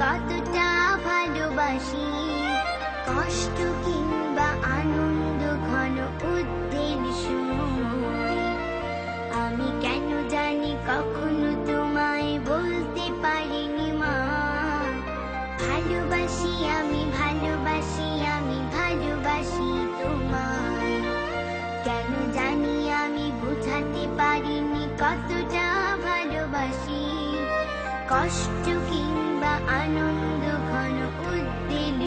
কতটা ভালোবাসি। কষ্ট কিংবা আনন্দ, ঘন উদ্বেগ আমি কেন জানি কখনো তোমায় বলতে পারিনি মা। ভালোবাসি আমি ভালোবাসি আমি, ভালোবাসি তোমায়। কেন জানি আমি বোঝাতে পারিনি কতটা ভালোবাসি। কষ্ট কিংবা আনন্দ ঘন উদ্বেগ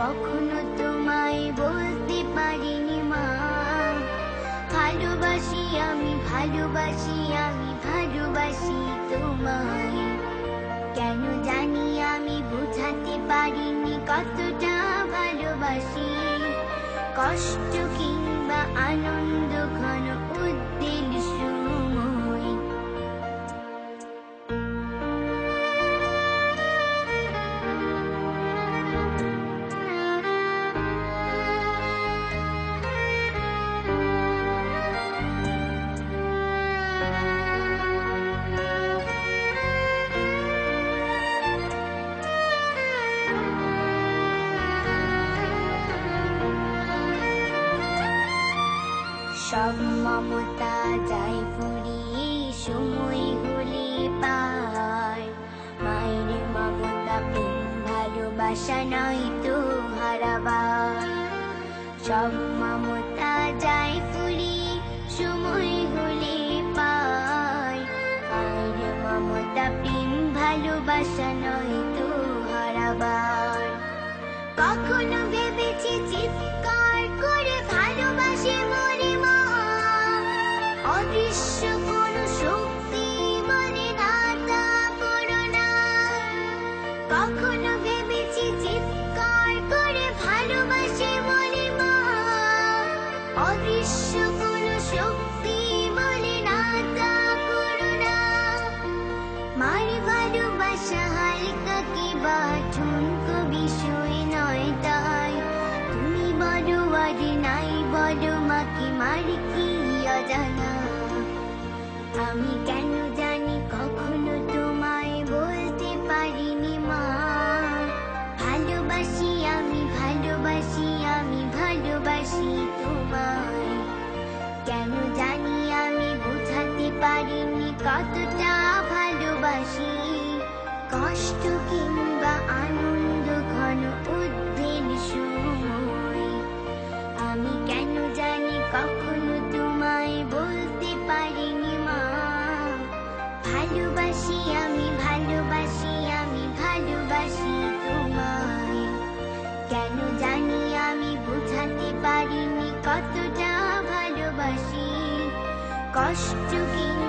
কখনো তোমায় বলতে পারিনি মা। ভালোবাসি আমি ভালোবাসি আমি ভালোবাসি তোমায় কেন জানি আমি বুঝাতে পারিনি কতটা ভালোবাসি। কষ্ট কিংবা আনন্দ সব মমতা যাই ফুরিয়ে সময় হলে পায় মায়ের মমতা প্রেম, ভালোবাসা নয় তো হারাবার। সব মমতা যাই ফুরিয়ে সময় হলে পায় মায়ের মমতা প্রেম, ভালোবাসা নয় তো হারাবার। কখনো ভেবেছি কখনো ভেবেছি চিৎকার করে ভালোবাসে মরে মা অদৃশ্য কোন শক্তি বলে না তা করো না মার ভালোবাসা হালকা কি বা ঠুনকো বিষয় নয় তাই? তুমি বড় আর নাই বড় মাকে মার কি অজানা। আমি কেন জানি কখনো তোমায় বলতে পারিনি, মা। ভালোবাসি আমি ভালোবাসি আমি, ভালোবাসি তোমায়। কেন জানি আমি বোঝাতে পারিনি কতটা ভালোবাসি। কষ্ট কিংবা কেন জানি আমি বুঝাতে পারিনি কতটা ভালোবাসি। কষ্ট আনন্দ